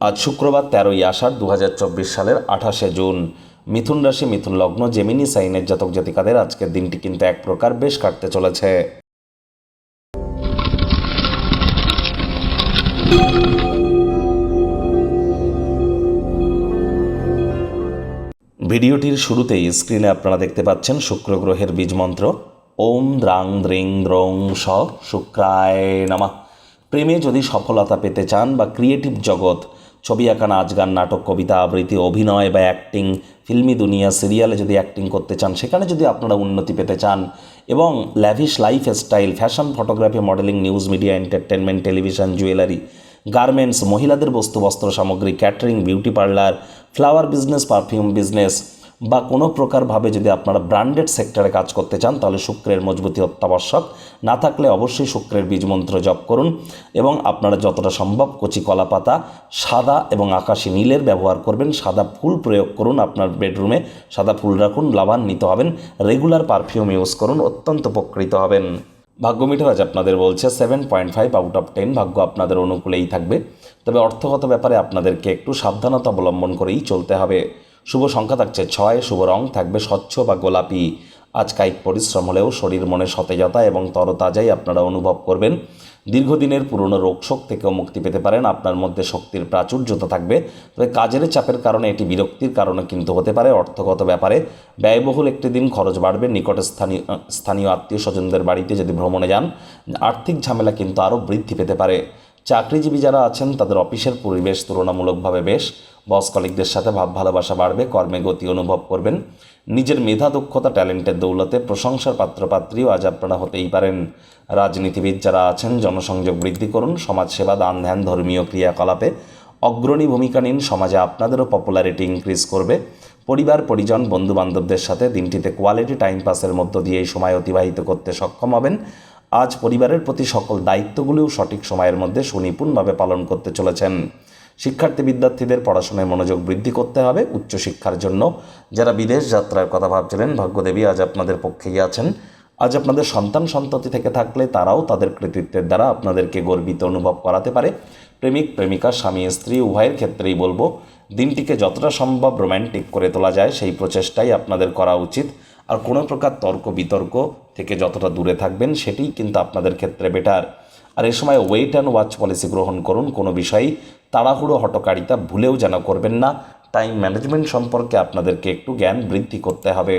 আজ শুক্রবার তেরোই আষাঢ় দু হাজার চব্বিশ সালের আঠাশে জুন। মিথুন রাশি, মিথুন লগ্ন, জেমিনি, সাইনের জাতক জাতিকাদের আজকের দিনটি কিন্তু এক প্রকার বেশ কাটতে চলেছে। ভিডিওটির শুরুতেই স্ক্রিনে আপনারা দেখতে পাচ্ছেন শুক্র গ্রহের বীজ মন্ত্র। ওম দ্রাং দ্রিং দ্রং স শুক্রায় নামা। প্রেমে যদি সফলতা পেতে চান বা ক্রিয়েটিভ জগৎ ছবি আঁকা নাচ গান নাটক, কবিতা, আবৃত্তি, অভিনয় বা অ্যাক্টিং, ফিল্মি দুনিয়া, সিরিয়ালে যদি অ্যাক্টিং করতে চান, সেখানে যদি আপনারা উন্নতি পেতে চান এবং lavish lifestyle fashion photography modelling news media entertainment television jewellery garments মহিলাদের বস্তু, বস্ত্র সামগ্রী catering beauty parlour flower business perfume business বা কোনো প্রকারভাবে যদি আপনারা ব্র্যান্ডেড সেক্টরে কাজ করতে চান, তাহলে শুক্রের মজবুতি অত্যাবশ্যক। না থাকলে অবশ্যই শুক্রের বীজ মন্ত্র জপ করুন এবং আপনারা যতটা সম্ভব কচি কলা পাতা, সাদা এবং আকাশি নীলের ব্যবহার করবেন। সাদা ফুল প্রয়োগ করুন আপনার বেডরুমে। সাদা ফুল রাখুন, লাভান্বিত হবেন। রেগুলার পারফিউম ইউজ করুন, অত্যন্ত উপকৃত হবেন। ভাগ্য মিটার আজ আপনাদের বলছে, seven point five out of ten ভাগ্য আপনাদের অনুকূলেই থাকবে। তবে অর্থগত ব্যাপারে আপনাদেরকে একটু সাবধানতা অবলম্বন করেই চলতে হবে। শুভ সংখ্যা থাকছে ছয়, শুভ রং থাকবে স্বচ্ছ বা গোলাপি। আজ কায়িক পরিশ্রম হলেও শরীর মনে সতেজতা এবং তরতাজাই আপনারা অনুভব করবেন। দীর্ঘদিনের পুরনো রোগশোক থেকেও মুক্তি পেতে পারেন, আপনার মধ্যে শক্তির প্রাচুর্যতা থাকবে। তবে কাজের চাপের কারণে এটি বিরক্তির কারণে কিন্তু হতে পারে অর্থগত ব্যাপারে। ব্যয়বহুল একটি দিন খরচ বাড়বে, নিকটে স্থানীয় স্থানীয় আত্মীয় স্বজনদের বাড়িতে যদি ভ্রমণে যান, আর্থিক ঝামেলা কিন্তু আরও বৃদ্ধি পেতে পারে। চাকরিজীবী যারা আছেন, তাদের অফিসের পরিবেশ তুলনামূলকভাবে বেশ। বস কলিকদের সাথে ভাব ভালোবাসা বাড়বে, কর্মে গতি অনুভব করবেন। নিজের মেধা, দক্ষতা, ট্যালেন্টের দৌলতে প্রশংসার পাত্রপাত্রীও আজ আপনারা হতেই পারেন। রাজনীতিবিদ যারা আছেন, জনসংযোগ বৃদ্ধি করুন, সমাজসেবা, দান ধ্যান, ধর্মীয় ক্রিয়াকলাপে অগ্রণী ভূমিকা নিন, সমাজে আপনাদেরও পপুলারিটি ইনক্রিজ করবে। পরিবার, পরিজন বন্ধু বান্ধবদের সাথে দিনটিতে কোয়ালিটি টাইম পাসের মধ্য দিয়ে এই সময় অতিবাহিত করতে সক্ষম হবেন। আজ পরিবারের প্রতি সকল দায়িত্বগুলিও সঠিক সময়ের মধ্যে সুনিপুণভাবে পালন করতে চলেছেন। শিক্ষার্থী বিদ্যার্থীদের পড়াশোনায় মনোযোগ বৃদ্ধি করতে হবে উচ্চশিক্ষার জন্য। যারা বিদেশ যাত্রার কথা ভাবছিলেন, ভাগ্যদেবী আজ আপনাদের পক্ষেই আছেন। আজ আপনাদের সন্তান সন্ততি থেকে থাকলে তারাও তাদের কৃতিত্বের দ্বারা আপনাদেরকে গর্বিত অনুভব করাতে পারে। প্রেমিক, প্রেমিকা, স্বামী, স্ত্রী, উভয়ের ক্ষেত্রেই বলব, দিনটিকে যতটা সম্ভব রোম্যান্টিক করে তোলা যায়, সেই প্রচেষ্টাই আপনাদের করা উচিত। আর কোনো প্রকার তর্ক বিতর্ক থেকে যতটা দূরে থাকবেন, সেটিই কিন্তু আপনাদের ক্ষেত্রে বেটার আর এ সময় ওয়েট অ্যান্ড ওয়াচ পলিসি গ্রহণ করুন, কোনো বিষয়েই তাড়াহুড়ো, হটকারিতা ভুলেও যেন করবেন না। টাইম ম্যানেজমেন্ট সম্পর্কে আপনাদেরকে একটু জ্ঞান বৃদ্ধি করতে হবে।